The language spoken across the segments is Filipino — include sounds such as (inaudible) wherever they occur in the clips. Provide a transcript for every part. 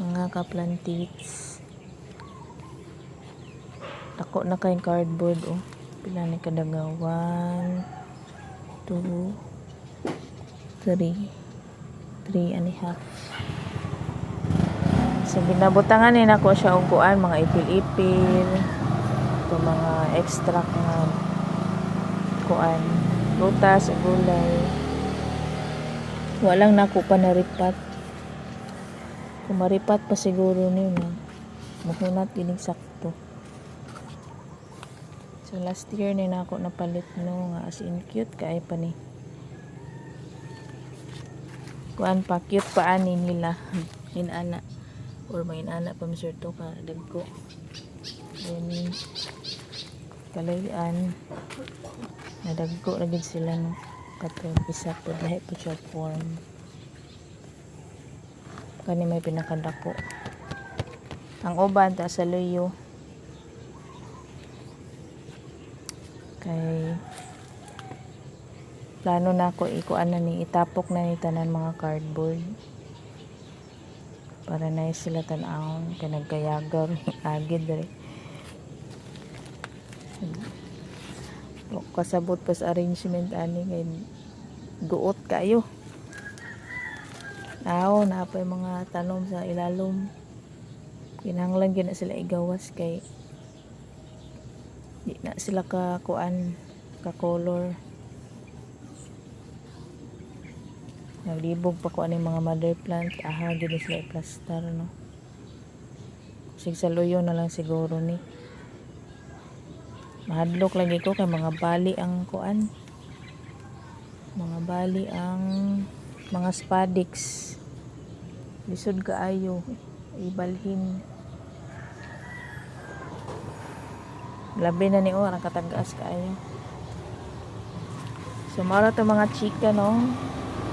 Mga kaplantits. Dako na kayong cardboard oh. Pila ni kadaga? One, two, three. Three and a half. So, binabutangan ni nako siya og kuan mga ipil-ipil. Ito mga extract nga kuan. Prutas, gulay. Walang nako pa naripat. Kung maripat pa siguro ni na. Muhunat gining sakto. So last year ni nako napalit no nga as in cute kay pa ni. Kuan pa cute pa ani nila. Inana or may inana pa Mr. to ka dagko. Then kalayan nadagko na gid sila no katong isa po lahi po siya form kani may pinakadako. Ang uban ta sa luyo. Kay plano na ako ikuan na ni itapok na ni tanan mga cardboard. Para na sila tan-awon kay nagkayagar (laughs) agid diri kasabot pa sa arrangement ani kay duot kayo Aw, na pa mga tanom sa ilalom. Kinahanglan gyud na sila igawas kay di na sila ka kuan ka color. Naglibog pa ko yung mga mother plant, aha gyud sila i-plaster no. Sig sa luyo na lang siguro ni. Mahadlok lagi ko kay mga bali ang kuan. Mga bali ang mga spadix. Lisod kaayo. Ibalhin. Labi na ni Ora katagaas kaayo. So mara to mga chika no.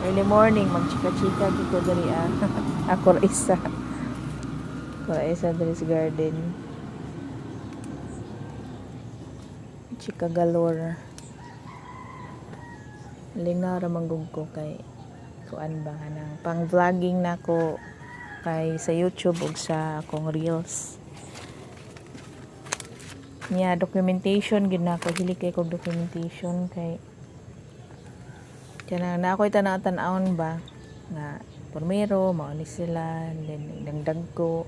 Early morning magchika-chika gito diri ah. (laughs) Ako isa. Ako isa diri sa garden. Chika galore. Lina ra manggug ko kay kuan ba nang pang vlogging nako kay sa YouTube ug sa akong reels. Nya documentation gid nako hili kay kog documentation kay kana na ako'y tanaw-tanawon ba nga pormero mao ni sila then dagdag ko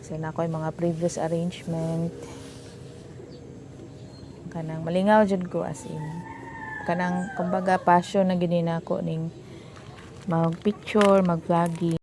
so na ako'y mga previous arrangement. Kanang malingaw jud ko as in kanang kumbaga passion na gini ning mag picture mag vlogging